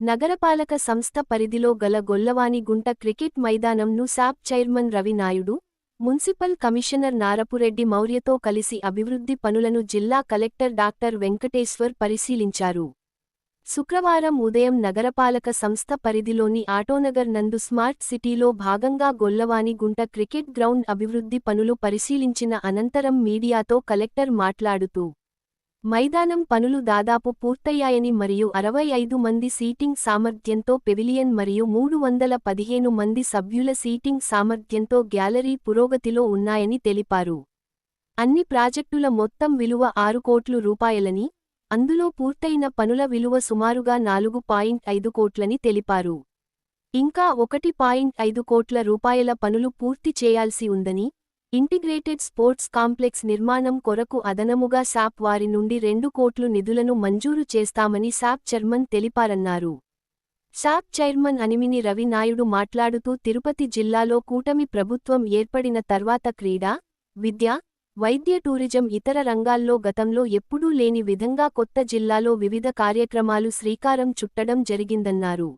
నగరపాలక సంస్థ పరిధిలో గల Gollavanigunta cricket మైదానంను SAAP chairman Ravinaidu municipal commissioner Narapureddy మౌర్యతో కలిసి అభివృద్ధి పనులను జిల్లా కలెక్టర్ డాక్టర్ వెంకటేశ్వర్ పరిశీలించారు. శుక్రవారం ఉదయం నగరపాలక సంస్థ పరిధిలోని ఆటోనగర్ నందు స్మార్ట్ సిటీలో భాగంగా గొల్లవానిగుంట క్రికెట్ గ్రౌండ్ అభివృద్ధి పనులు పరిశీలించిన అనంతరం మీడియాతో కలెక్టర్ మాట్లాడుతూ మైదానం పనులు దాదాపు పూర్తయ్యాయని మరియు అరవై ఐదు మంది సీటింగ్ సామర్థ్యంతో పెవిలియన్ మరియు మూడు వందల పదిహేను మంది సభ్యుల సీటింగ్ సామర్థ్యంతో గ్యాలరీ పురోగతిలో ఉన్నాయని తెలిపారు. అన్ని ప్రాజెక్టుల మొత్తం విలువ ఆరు కోట్లు రూపాయలని అందులో పూర్తయిన పనుల విలువ సుమారుగా నాలుగు పాయింట్ ఐదు కోట్లని తెలిపారు. ఇంకా ఒకటి పాయింట్ ఐదు కోట్ల రూపాయల పనులు పూర్తి చేయాల్సి ఉందని ఇంటిగ్రేటెడ్ స్పోర్ట్స్ కాంప్లెక్స్ నిర్మాణం కొరకు అదనముగా శాప్ వారి నుండి రెండు కోట్లు నిధులను మంజూరు చేస్తామని శాప్ చైర్మన్ తెలిపారన్నారు. శాప్ చైర్మన్ అనిమిని రవినాయుడు మాట్లాడుతూ తిరుపతి జిల్లాలో కూటమి ప్రభుత్వం ఏర్పడిన తర్వాత క్రీడా విద్య వైద్య టూరిజం ఇతర రంగాల్లో గతంలో ఎప్పుడూ లేని విధంగా కొత్త జిల్లాలో వివిధ కార్యక్రమాలు శ్రీకారం చుట్టడం జరిగిందన్నారు.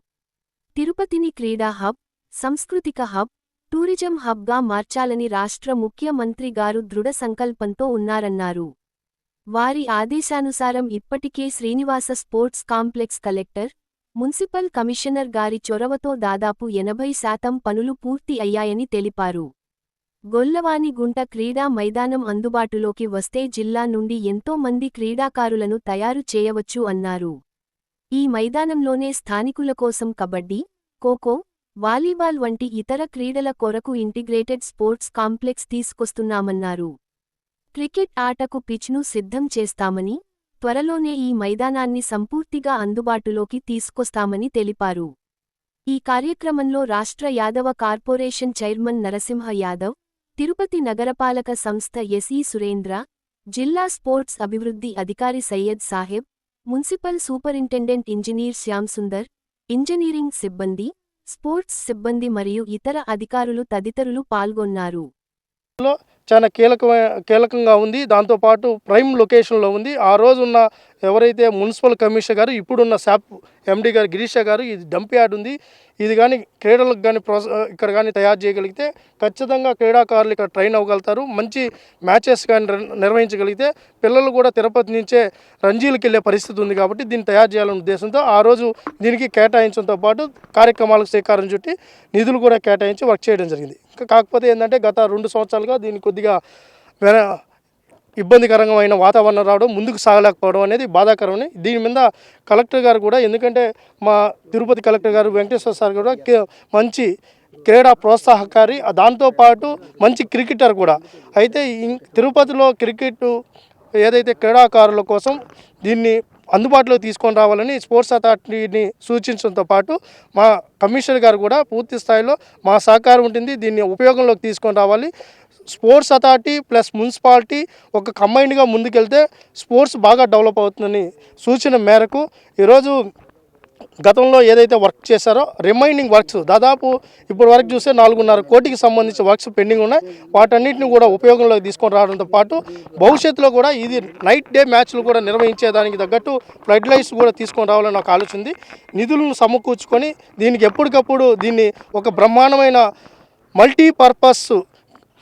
తిరుపతిని క్రీడా హబ్ సాంస్కృతిక హబ్ టూరిజం హబ్గా మార్చాలని రాష్ట్ర ముఖ్యమంత్రి గారు దృఢ సంకల్పంతో ఉన్నారన్నారు. వారి ఆదేశానుసారం ఇప్పటికే Srinivasa sports complex collector municipal commissioner గారి చొరవతో దాదాపు ఎనభై శాతం పనులు పూర్తి అయ్యాయని తెలిపారు. గొల్లవానిగుంట క్రీడా మైదానం అందుబాటులోకి వస్తే జిల్లా నుండి ఎంతో మంది క్రీడాకారులను తయారు చేయవచ్చు అన్నారు. ఈ మైదానంలోనే స్థానికుల కోసం కబడ్డీ ఖోఖో వాలీబాల్ వంటి ఇతర క్రీడల కొరకు ఇంటిగ్రేటెడ్ స్పోర్ట్స్ కాంప్లెక్స్ తీసుకొస్తున్నామన్నారు. క్రికెట్ ఆటకు పిచ్ను సిద్ధం చేస్తామని త్వరలోనే ఈ మైదానాన్ని సంపూర్తిగా అందుబాటులోకి తీసుకొస్తామని తెలిపారు. ఈ కార్యక్రమంలో రాష్ట్ర యాదవ కార్పొరేషన్ చైర్మన్ నరసింహ యాదవ్ తిరుపతి నగరపాలక సంస్థ ఎస్ఈ సురేంద్ర జిల్లా స్పోర్ట్స్ అభివృద్ధి అధికారి Syed Saheb municipal superintendent engineer Shyamsundar engineering సిబ్బంది స్పోర్ట్స్ సిబ్బంది మరియు ఇతర అధికారులు తదితరులు పాల్గొన్నారు. చాలా కీలక కీలకంగా ఉంది. దాంతోపాటు ప్రైమ్ లొకేషన్లో ఉంది. ఆ రోజు ఉన్న ఎవరైతే మున్సిపల్ కమిషనర్ గారు ఇప్పుడున్న శాప్ ఎండీ గారు గిరీష గారు ఇది డంప్ యార్డ్ ఉంది. ఇది కానీ క్రీడలకు కానీ ప్రోత్స ఇక్కడ కానీ తయారు చేయగలిగితే ఖచ్చితంగా క్రీడాకారులు ఇక్కడ ట్రైన్ అవ్వగలుగుతారు. మంచి మ్యాచెస్ కానీ నిర్వహించగలిగితే పిల్లలు కూడా తిరుపతి నుంచే రంజీలకు వెళ్ళే పరిస్థితి ఉంది కాబట్టి దీన్ని తయారు చేయాలనే ఉద్దేశంతో ఆ రోజు దీనికి కేటాయించడంతో పాటు కార్యక్రమాలకు శ్రీకారం చుట్టి నిధులు కూడా కేటాయించి వర్క్ చేయడం జరిగింది. కాకపోతే ఏంటంటే గత రెండు సంవత్సరాలుగా దీనికి కొద్దిగా వెన ఇబ్బందికరమైన వాతావరణం రావడం ముందుకు సాగలేకపోవడం అనేది బాధాకరమని దీని మీద కలెక్టర్ గారు కూడా ఎందుకంటే మా తిరుపతి కలెక్టర్ గారు వెంకటేశ్వర సార్ కూడా మంచి క్రీడా ప్రోత్సాహకారి దాంతోపాటు మంచి క్రికెటర్ కూడా. అయితే తిరుపతిలో క్రికెట్ ఏదైతే క్రీడాకారుల కోసం దీన్ని అందుబాటులో తీసుకొని రావాలని స్పోర్ట్స్ అథారిటీని సూచించడంతో పాటు మా కమిషనర్ గారు కూడా పూర్తి స్థాయిలో మా సహకారం ఉంటుంది దీన్ని ఉపయోగంలోకి తీసుకొని రావాలి. స్పోర్ట్స్ అథారిటీ ప్లస్ మున్సిపాలిటీ ఒక కంబైన్డ్గా ముందుకెళ్తే స్పోర్ట్స్ బాగా డెవలప్ అవుతుందని సూచన మేరకు ఈరోజు గతంలో ఏదైతే వర్క్ చేశారో రిమైనింగ్ వర్క్స్ దాదాపు ఇప్పుడు వరకు చూస్తే నాలుగున్నర కోటికి సంబంధించిన వర్క్స్ పెండింగ్ ఉన్నాయి. వాటన్నిటిని కూడా ఉపయోగంలోకి తీసుకొని రావడంతో పాటు భవిష్యత్తులో కూడా ఇది నైట్ డే మ్యాచ్లు కూడా నిర్వహించేదానికి తగ్గట్టు ఫ్లడ్ లైట్స్ కూడా తీసుకొని రావాలని నాకు ఆలోచన ఉంది. నిధులను సమకూర్చుకొని దీనికి ఎప్పటికప్పుడు దీన్ని ఒక బ్రహ్మాండమైన మల్టీపర్పస్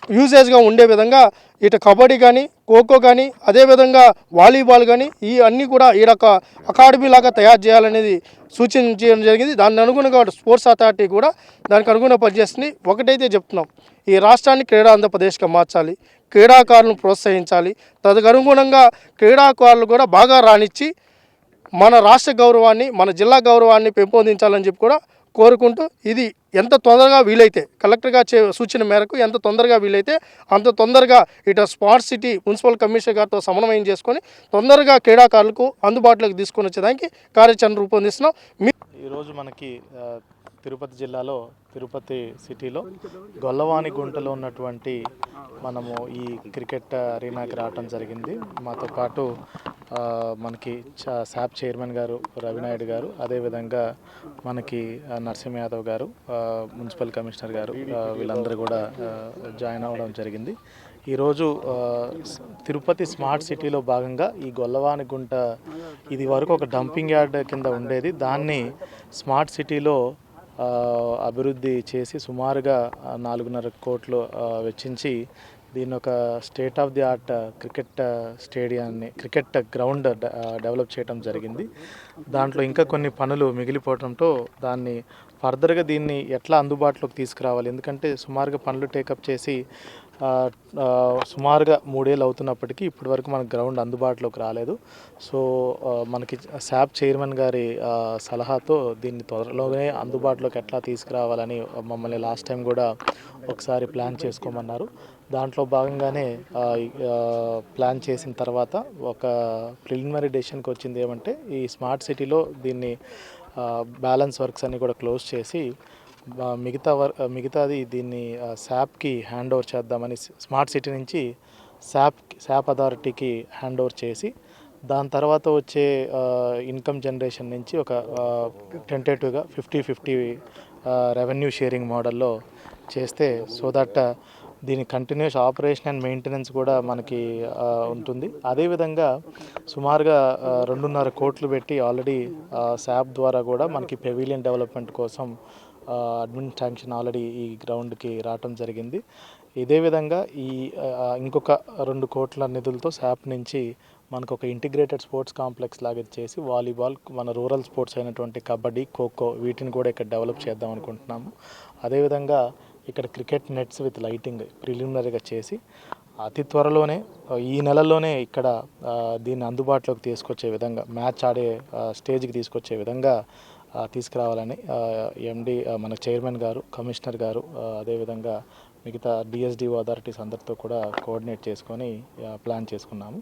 యూజేజ్గా ఉండే విధంగా ఇటు కబడ్డీ కానీ ఖోఖో కానీ అదేవిధంగా వాలీబాల్ కానీ ఈ అన్నీ కూడా ఈడొక అకాడమీ లాగా తయారు చేయాలనేది సూచించడం జరిగింది. దాని అనుగుణంగా స్పోర్ట్స్ అథారిటీ కూడా దానికి అనుగుణ పనిచేస్తుంది. ఒకటైతే చెప్తున్నాం. ఈ రాష్ట్రాన్ని క్రీడా ఆంధ్రప్రదేశ్గా మార్చాలి. క్రీడాకారులను ప్రోత్సహించాలి. తదనుగుణంగా క్రీడాకారులు కూడా బాగా రాణించి మన రాష్ట్ర గౌరవాన్ని మన జిల్లా గౌరవాన్ని పెంపొందించాలని చెప్పి కూడా కోరుకుంటూ ఇది ఎంత తొందరగా వీలైతే కలెక్టర్గా చే సూచన మేరకు ఎంత తొందరగా వీలైతే అంత తొందరగా ఇటు స్మార్ట్ సిటీ మున్సిపల్ కమిషనర్ గారితో సమన్వయం చేసుకొని తొందరగా క్రీడాకారులకు అందుబాటులోకి తీసుకొని వచ్చేదానికి కార్యాచరణ రూపొందిస్తున్నాం. మీ ఈరోజు మనకి తిరుపతి జిల్లాలో తిరుపతి సిటీలో గొల్లవాని గుంటలో ఉన్నటువంటి మనము ఈ క్రికెట్ అరీనాకి రావటం జరిగింది. మాతో పాటు మనకి శాప్ చైర్మన్ గారు రవినాయుడు గారు అదేవిధంగా మనకి నరసింహ యాదవ్ గారు మున్సిపల్ కమిషనర్ గారు వీళ్ళందరూ కూడా జాయిన్ అవ్వడం జరిగింది. ఈరోజు తిరుపతి స్మార్ట్ సిటీలో భాగంగా ఈ గొల్లవాని గుంట ఇది వరకు ఒక డంపింగ్ యార్డ్ కింద ఉండేది. దాన్ని స్మార్ట్ సిటీలో అభివృద్ధి చేసి సుమారుగా నాలుగున్నర కోట్లు వెచ్చించి దీని ఒక state of the art cricket స్టేడియాన్ని cricket ground డ- డెవలప్ చేయడం జరిగింది. దాంట్లో ఇంకా కొన్ని పనులు మిగిలిపోవడంతో దాన్ని ఫర్దర్గా దీన్ని ఎట్లా అందుబాటులోకి తీసుకురావాలి? ఎందుకంటే సుమారుగా పనులు టేకప్ చేసి సుమారుగా మూడేళ్ళు అవుతున్నప్పటికీ ఇప్పటి వరకు మనకు గ్రౌండ్ అందుబాటులోకి రాలేదు. సో మనకి శాప్ చైర్మన్ గారి సలహాతో దీన్ని త్వరలోనే అందుబాటులోకి ఎట్లా తీసుకురావాలని మమ్మల్ని లాస్ట్ టైం కూడా ఒకసారి ప్లాన్ చేసుకోమన్నారు. దాంట్లో భాగంగానే ప్లాన్ చేసిన తర్వాత ఒక ప్రిలిమినరీ డెసిషన్కి వచ్చింది ఏమంటే ఈ స్మార్ట్ సిటీలో దీన్ని బ్యాలెన్స్ వర్క్స్ అన్ని కూడా క్లోజ్ చేసి మిగతా వర్ మిగతాది దీన్ని శాప్కి హ్యాండ్ ఓవర్ చేద్దామని స్మార్ట్ సిటీ నుంచి శాప్ శాప్ అథారిటీకి హ్యాండ్ ఓవర్ చేసి దాని తర్వాత వచ్చే ఇన్కమ్ జనరేషన్ నుంచి ఒక టెంటేటివ్గా ఫిఫ్టీ ఫిఫ్టీ రెవెన్యూ షేరింగ్ మోడల్లో చేస్తే సో దట్ దీని కంటిన్యూస్ ఆపరేషన్ అండ్ మెయింటెనెన్స్ కూడా మనకి ఉంటుంది. అదేవిధంగా సుమారుగా రెండున్నర కోట్లు పెట్టి ఆల్రెడీ శాప్ ద్వారా కూడా మనకి పెవిలియన్ డెవలప్మెంట్ కోసం అడ్మిన్ శాంక్షన్ ఆల్రెడీ ఈ గ్రౌండ్కి రావటం జరిగింది. ఇదే విధంగా ఈ ఇంకొక రెండు కోట్ల నిధులతో శాప్ నుంచి మనకు ఒక ఇంటిగ్రేటెడ్ స్పోర్ట్స్ కాంప్లెక్స్ లాగా చేసి వాలీబాల్ మన రూరల్ స్పోర్ట్స్ అయినటువంటి కబడ్డీ ఖోఖో వీటిని కూడా ఇక్కడ డెవలప్ చేద్దాం అనుకుంటున్నాము. అదేవిధంగా ఇక్కడ క్రికెట్ నెట్స్ విత్ లైటింగ్ ప్రిలిమినరీగా చేసి అతి త్వరలోనే ఈ నెలలోనే ఇక్కడ దీన్ని అందుబాటులోకి తీసుకొచ్చే విధంగా మ్యాచ్ ఆడే స్టేజ్కి తీసుకొచ్చే విధంగా తీసుకురావాలని ఎండి మన చైర్మన్ గారు కమిషనర్ గారు అదేవిధంగా మిగతా డిఎస్డిఓ అథారిటీస్ అందరితో కూడా కోఆర్డినేట్ చేసుకొని ప్లాన్ చేసుకున్నాము.